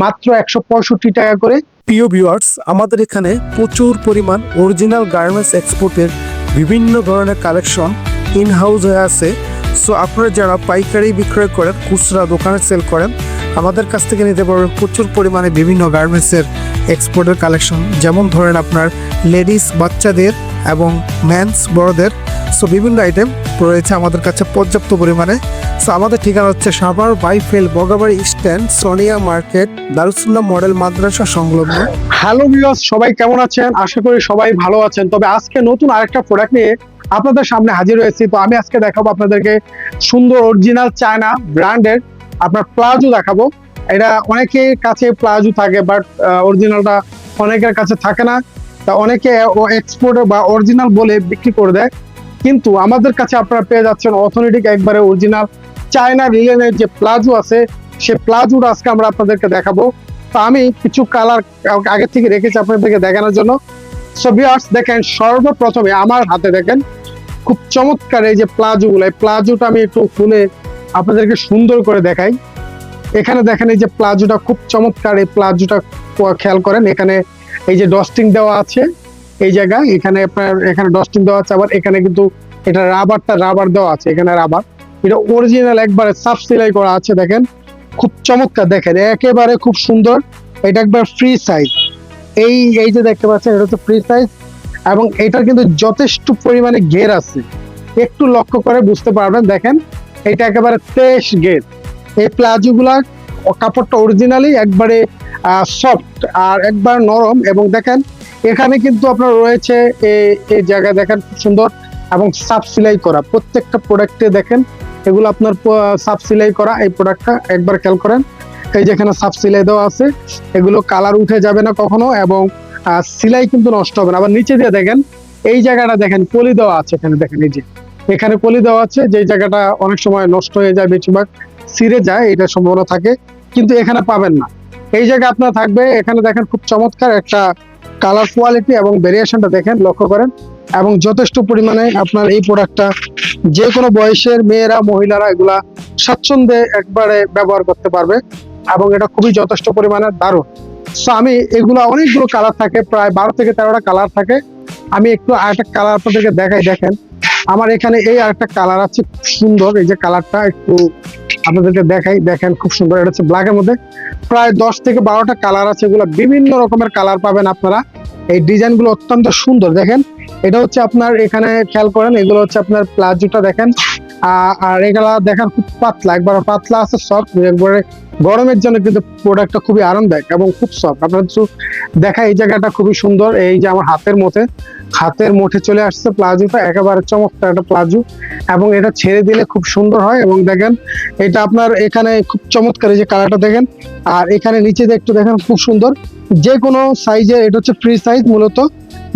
মাত্র একশো পঁয়ষট্টি টাকা করে। প্রিয় ভিউয়ার্স আমাদের এখানে প্রচুর পরিমাণ অরিজিনাল গার্মেন্টস এক্সপোর্টের বিভিন্ন ধরনের কালেকশন ইন হাউস হয়ে আছে। সো আপনারা যারা পাইকারি বিক্রয় করেন, খুচরা দোকানে সেল করেন, আমাদের কাছ থেকে নিতে পারবেন প্রচুর পরিমাণে বিভিন্ন গার্মেন্টসের এক্সপোর্টের কালেকশন যেমন ধরেন আপনার লেডিস বাচ্চাদের এবং ম্যানস বড়দের। সো বিভিন্ন আইটেম রয়েছে আমাদের কাছে পর্যাপ্ত পরিমাণে। আমাদের ঠিকানা হচ্ছে Savar Baipail Bogabari stand Sonia market, Darussalah model Madrasa সংলগ্ন। হ্যালো ভিউয়ার্স, সবাই কেমন আছেন? আশা করি সবাই ভালো আছেন। তবে আজকে নতুন আরেকটা প্রোডাক্ট নিয়ে আপনাদের সামনে হাজির হয়েছি। তো আমি আজকে দেখাবো আপনাদেরকে সুন্দর অরিজিনাল চায়না ব্র্যান্ডের আপনার প্লাজো দেখাবো। এটা অনেকের কাছে প্লাজো থাকে বাট অরিজিনালটা অনেকের কাছে থাকে না। তা অনেকে এক্সপোর্ট বা অরিজিনাল বলে বিক্রি করে দেয়। কিন্তু আমাদের কাছে আপনারা পেয়ে যাচ্ছেন অথেন্টিক একবারে অরিজিনাল চায়না রিলেনের যে প্লাজো আছে, সে প্লাজোটা আজকে আমরা আপনাদেরকে দেখাবো। তো আমি কিছু কালার আগে থেকে রেখেছি আপনাদেরকে দেখানোর জন্য। সো ভিউয়ার্স দেখেন, সর্বপ্রথমে আমার হাতে দেখেন, খুব চমৎকার এই যে প্লাজো গুলো এই প্লাজোটা আমি একটু খুলে আপনাদেরকে সুন্দর করে দেখাই। এখানে দেখেন, এই যে প্লাজোটা খুব চমৎকার, এই প্লাজোটা খেয়াল করেন, এখানে এই যে ডস্টিং দেওয়া আছে এই জায়গায়। এখানে আপনার, এখানে ডস্টিং দেওয়া আছে, আবার এখানে কিন্তু এটা রাবারটা রাবার দেওয়া আছে, এখানে রাবার এটা অরিজিনাল একবারে সাফ সেলাই করা আছে, দেখেন। খুব চমৎকার, দেখেন, একেবারে খুব সুন্দর। এটা একবার ফ্রি সাইজ এই এই যে দেখতে পাচ্ছেন, এটা হচ্ছে ফ্রি সাইজ এবং এটার কিন্তু যথেষ্ট পরিমাণে ঘের আছে। একটু লক্ষ্য করে বুঝতে পারবেন, দেখেন, এটা একেবারে তেইশ ঘের এই প্লাজো গুলা কাপড়টা অরিজিনালি একবারে সফট আর একবার নরম এবং দেখেন, এখানে কিন্তু আপনার রয়েছে এই জায়গায় দেখেন, খুব সুন্দর এবং সাফ সেলাই করা। প্রত্যেকটা প্রোডাক্টে দেখেন এগুলো আপনার সাফ সিলাই করা, এই প্রোডাক্টটা একবার খেয়াল করেন। এই যেখানে সাফ সিলাই দেওয়া আছে, এগুলো কালার উঠে যাবে না কখনো এবং সেলাই কিন্তু নষ্ট হবে না। আবার নিচে দিয়ে দেখেন, এই জায়গাটা দেখেন, পলি দেওয়া আছে এখানে, দেখেন এই যে। এখানে পলি দেওয়া আছে, যে জায়গাটা অনেক সময় নষ্ট হয়ে যায়, বেশিরভাগ ছিঁড়ে যায়, এটা সম্ভাবনা থাকে, কিন্তু এখানে পাবেন না। এই জায়গা আপনার থাকবে, এখানে দেখেন খুব চমৎকার একটা কালার কোয়ালিটি এবং ভেরিয়েশনটা দেখেন, লক্ষ্য করেন। এবং যথেষ্ট পরিমাণে আপনার এই প্রোডাক্টটা যে কোনো বয়সের মেয়েরা, মহিলারা এগুলা স্বাচ্ছন্দ্যে একবারে ব্যবহার করতে পারবে এবং এটা খুবই যথেষ্ট পরিমাণে দারুণ। সো আমি এগুলা অনেকগুলো কালার থাকে, প্রায় বারো থেকে তেরোটা কালার থাকে। আমি একটু আরেকটা কালার আপনাদেরকে দেখাই, দেখেন। আমার এখানে এই আরেকটা কালার আছে, খুব সুন্দর। এই যে কালারটা একটু আপনাদেরকে দেখাই, দেখেন খুব সুন্দর। এটা হচ্ছে ব্ল্যাকের মধ্যে। প্রায় দশ থেকে বারোটা কালার আছে, এগুলো বিভিন্ন রকমের কালার পাবেন আপনারা। এই ডিজাইনগুলো অত্যন্ত সুন্দর, দেখেন। এটা হচ্ছে আপনার এখানে খেয়াল করেন, এগুলো হচ্ছে আপনার প্লাজোটা দেখেন। আর এগুলা দেখেন খুব পাতলা একবার পাতলা আছে সফট একবারে গরমের জন্য কিন্তু প্রোডাক্টটা খুবই আরামদায়ক এবং খুব সফট আপনার কিছু দেখা এই জায়গাটা খুবই সুন্দর, এই যে আমার হাতের মধ্যে। হাতের মুঠে চলে আসছে প্লাজোটা, একেবারে চমৎকার একটা প্লাজো এবং এটা ছেড়ে দিলে খুব সুন্দর হয় এবং দেখেন, এটা আপনার এখানে খুব চমৎকার এই যে কালারটা দেখেন। আর এখানে নিচে একটু দেখেন, খুব সুন্দর। যে কোনো সাইজের এটা হচ্ছে ফ্রি সাইজ মূলত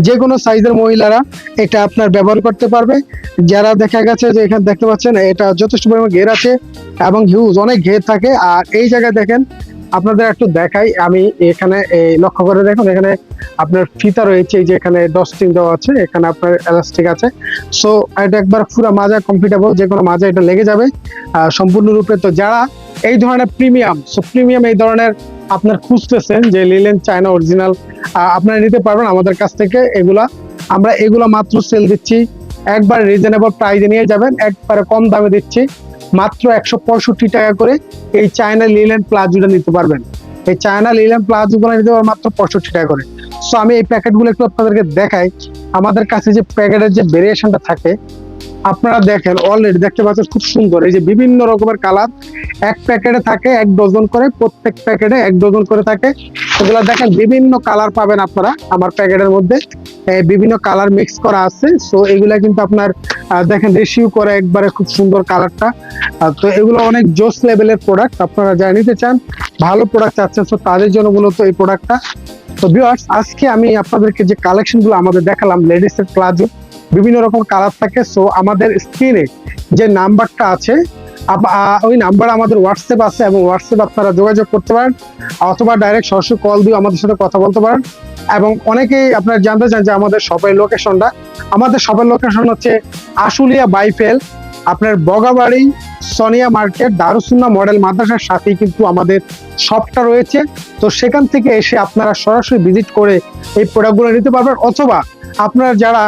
যে কোনো সাইজের মহিলারা এটা আপনার ব্যবহার করতে পারবে। যারা দেখা গেছে যে এখানে দেখতে পাচ্ছেন, এটা যথেষ্ট পরিমাণ ঘের আছে এবং হিউজ অনেক ঘের থাকে। আর এই জায়গায় দেখেন, আপনাদের একটু দেখাই। আমি এখানে এই লক্ষ্য করে দেখুন, এখানে আপনার ফিতা রয়েছে যে এখানে ডস্টিং দেওয়া আছে, এখানে আপনার এলাস্টিক আছে। সো এটা একবার পুরো মাজা কমফর্টেবল যে কোনো মাজা এটা লেগে যাবে। সম্পূর্ণরূপে তো যারা এই ধরনের প্রিমিয়াম সো প্রিমিয়াম এই ধরনের আপনার খুঁজতেছেন যে লিলেন চায়না অরিজিনাল আপনারা নিতে পারবেন আমাদের কাছ থেকে এগুলা। আমরা এগুলা মাত্র সেল দিচ্ছি। একবার রিজনেবল প্রাইসে নিয়ে যাবেন, একবারে কম দামে দিচ্ছি। মাত্র একশো পঁয়ষট্টি টাকা করে এই চায়না লিলেন প্লাজোটা নিতে পারবেন। এই চায়না লিলেন প্লাজো গুলো নিতে পারবেন মাত্র পঁয়ষট্টি টাকা করে। সো আমি এই প্যাকেটগুলো একটু আপনাদেরকে দেখাই। আমাদের কাছে যে প্যাকেটের যে ভেরিয়েশনটা থাকে আপনারা দেখেন অলরেডি দেখতে পাচ্ছেন খুব সুন্দর। এই যে বিভিন্ন রকমের কালার এক প্যাকেটে থাকে এক ডজন করে, প্রত্যেক প্যাকেটে এক ডজন করে থাকে। এগুলো দেখেন, বিভিন্ন কালার পাবেন আপনারা আমার প্যাকেটের মধ্যে। বিভিন্ন কালার মিক্স করা আছে। সো এগুলা কিন্তু আপনার দেখেন রেশিও করে একবারে খুব সুন্দর কালারটা তো এগুলো অনেক জোস লেভেলের প্রোডাক্ট আপনারা যা নিতে চান, ভালো প্রোডাক্ট চাচ্ছেন তো তাদের জন্য মূলত এই প্রোডাক্টটা তো ভিউয়ার্স আজকে আমি আপনাদেরকে যে কালেকশনগুলো আমাদের দেখালাম লেডিসের প্লাজো বিভিন্ন রকম কালার থাকে সো আমাদের স্ক্রিনে যে নাম্বারটা আছে ওই নাম্বার আমাদের হোয়াটসঅ্যাপ আছে এবং হোয়াটসঅ্যাপ আপনারা যোগাযোগ করতে পারেন, অথবা ডাইরেক্ট সরাসরি কল দিয়ে আমাদের সাথে কথা বলতে পারেন, এবং অনেকেই আপনারা জানতে চান যে আমাদের শপের লোকেশনটা আমাদের শপের লোকেশন হচ্ছে আশুলিয়া বাইফেল, আপনার বগাবাড়ি, সোনিয়া মার্কেট দারুসুন্না মডেল মাদ্রাসার সাথেই কিন্তু আমাদের শপটা রয়েছে। তো সেখান থেকে এসে আপনারা সরাসরি ভিজিট করে এই প্রোডাক্টগুলো নিতে পারবেন, অথবা আপনারা যারা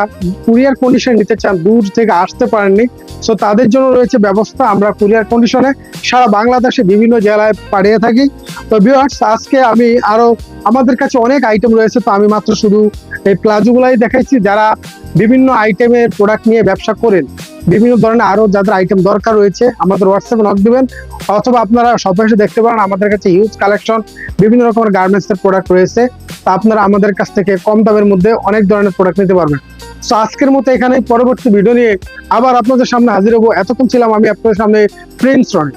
কুরিয়ার কন্ডিশন নিতে চান, দূর থেকে আসতে পারেননি সো তাদের জন্য রয়েছে ব্যবস্থা আমরা কুরিয়ার কন্ডিশনে সারা বাংলাদেশে বিভিন্ন জেলায় পাঠিয়ে থাকি। তো ভিউয়ার্স আজকে আমি আরও আমাদের কাছে অনেক আইটেম রয়েছে, তো আমি মাত্র শুধু এই প্লাজোগুলাই দেখাইছি। যারা বিভিন্ন আইটেমের প্রোডাক্ট নিয়ে ব্যবসা করেন, বিভিন্ন ধরনের আরও যাদের আইটেম দরকার রয়েছে, আমাদের হোয়াটসঅ্যাপে নক দেবেন, অথবা আপনারা এসে দেখতে পারেন, আমাদের কাছে হিউজ কালেকশন বিভিন্ন রকমের গার্মেন্টসের প্রোডাক্ট রয়েছে। তা আপনারা আমাদের কাছ থেকে কম দামের মধ্যে অনেক ধরনের প্রোডাক্ট নিতে পারবেন। তো আজকের মতো এখানে পরবর্তী ভিডিও নিয়ে আবার আপনাদের সামনে হাজির হব। এতক্ষণ ছিলাম আমি আপনাদের সামনে প্রিন্স রনি